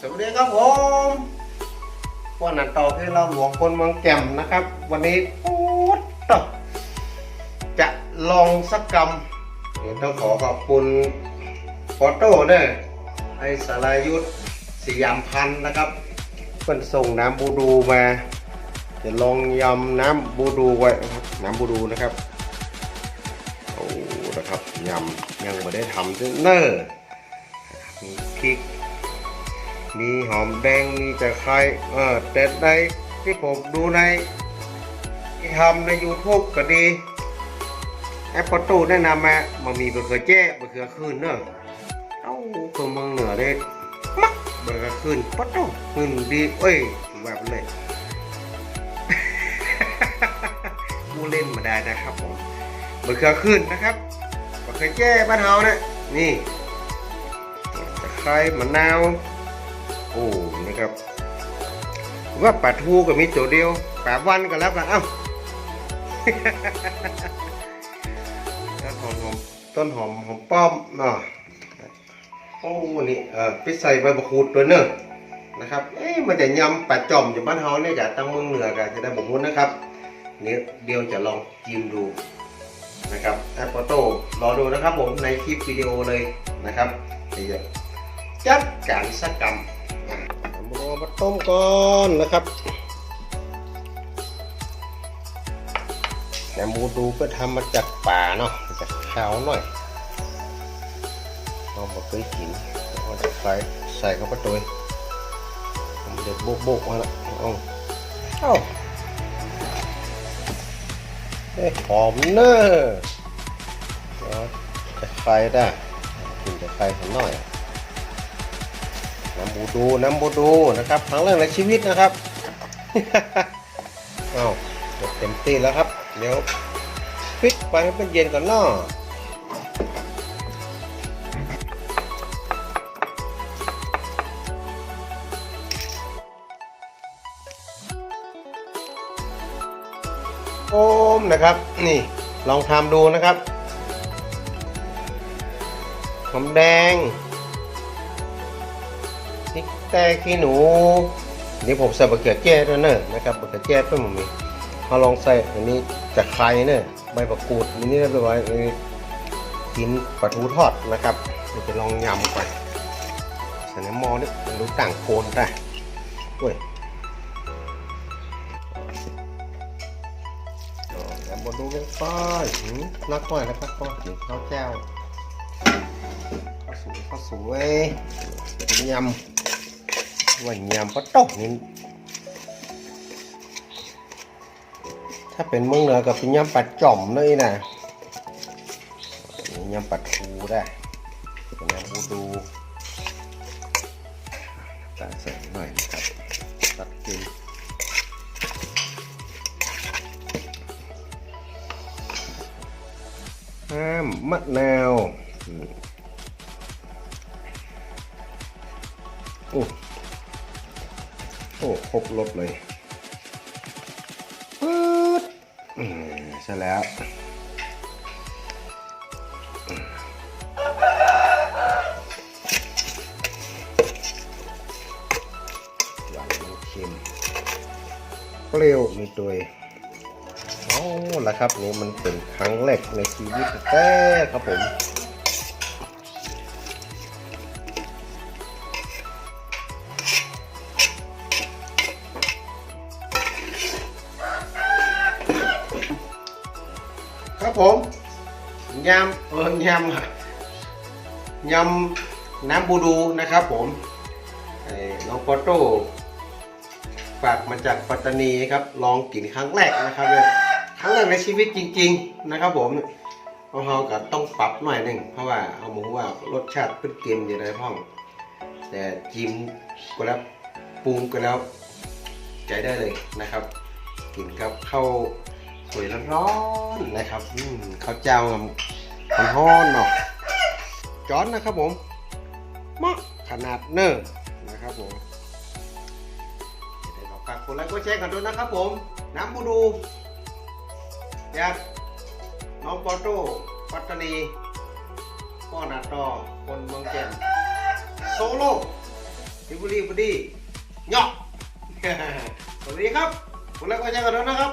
สวัสดีครับผมวันนั้นต่อคือเราหลวงคนเมืองแก่มนะครับ วันนี้ปูดต่อจะลองสักกรรมเดี๋ยวต้องขอขอบคุณฟอโต้เด้อไอ้สรายุทธสยามพันธ์นะครับเพิ่นส่งน้ำบูดูมาจะลองยำน้ำบูดูไว้น้ำบูดูนะครับโอ้นะครับยำยังไม่ได้ทำเนอร์มีพริก มีหอมแดงมีตะไคร้เออแต่ในที่ผมดูใน ที่ทำใน YouTube ก็ดี แอปเปิลตูแนะนำมามันมีบะเขือแจ้บะเขือขึ้นเนอะเอ้าคนเมืองเหนือเลยมักบะเขือขึ้นปะตู้ขึ้นดีเอ้ยแบบเลยผู้เล่นมาได้นะครับผมบะเขือขึ้นนะครับบะเขือแจ้บ้านเฮาเนี่ยนี่ตะไคร้มะนาว โอ้นะครับ ว่าปลาทูก็มีตัวเดียวปลาวันก็แล้วกันเอ้าต้นหอมหอมต้นหอมหอมป้อมเนาะโอ้นี่เออพิใส่ใบมะกรูดตัวเนอะนะครับ เอ๊ะมันจะยำปลาจอมอยู่บ้านเฮาเนี่ยจากตั้งเมืองเหนือกันจะได้บอกมุ้นนะครับเนี่ยเดียวจะลองกินดูนะครับแอปเปิลโต้รอดูนะครับผมในคลิปวิดีโอเลยนะครับเดี๋ยวจัดการสักกรรม เอามาต้มก่อนนะครับแต่หมูดูก็ทำมาจากป่าเนาะจากขาวหน่อยเราบอกเคยกินเราจะใส่ใส่เข้าไปตัวมันจะโบกโบกมาละเอาเอ้าเอ้ยหอมเนอะเดี๋ยวจะไฟได้กินจะไฟสักหน่อย น้ำบูดูน้ำบูดูนะครับครั้งแรกในชีวิตนะครับเอาเต็มที่แล้วครับเดี๋ยวปิดไปให้มันเย็นก่อนเนาะโอมนะครับนี่ลองทำดูนะครับหอมแดง แต่ขี้หนูนี่ผมใส่บะเขือแจ้ด้วยเนอะนะครับบะเขือแจ้เพื่อนผมมีเขาลองใส่อันนี้ตะไคร้เนอะใบมะกรูดอันนี้เรียบร้อยอันนี้กินปลาทูทอดนะครับเดี๋ยวจะลองยำก่อนใส่ในหม้อนี่มันรู้ต่างโคนได้โอ้ยอ๋อยำบดดูกันไปหืมนักหน่อยนะครับก็กินข้าวแจ้วข้าวสวยข้าวสวยยำ ว่ายำปลาตกนี่ถ้าเป็นเมืองเหนือก็เป็นยำปลาจ่อมเลยนะยำปลาทูได้เป็นยำบูดูตาใส่หน่อยนะครับตัดกินห้ามมะนาวอืมโอ้ โอ้ครบรถเลยปึ๊ดใช่แล้วหวานเค็มเปรี้ยวมีตัวโอ้ละครับนี่มันเป็นครั้งแรกในชีวิตแต่ครับผม ครับผมยำเออยำยำน้ำบูดูนะครับผมน้องปอโต้ฝากมาจากปัตตานีครับ ลองกินครั้งแรกนะครับเนี่ยครั้งแรกในชีวิตจริง ๆนะครับ ผมเราเราก็ต้องปรับหน่อยหนึ่งเพราะว่าเอาหมูว่ารสชาติเป็นเกมอยู่ในห้อง แต่จิ้มก็แล้วปรุงก็แล้วใจได้เลยนะครับ กินกับเข้า สวยร้อนๆนะครับอืมข้าวเจ้ามันร้อนเนาะจอนนะครับผมมาะขนาดเนอร์นะครับผมเดี๋ยวเราฝากกดไลค์กดแชร์กันด้วยนะครับผม น้ำบูดูจากน้องปอโต้ปัตตานีป้อนาตอคนเมืองแก่นโซโล่สิบุรีบุรีเหยอกสวัสดีครับคุณแล้วก็แจ้งกันด้วยนะครับ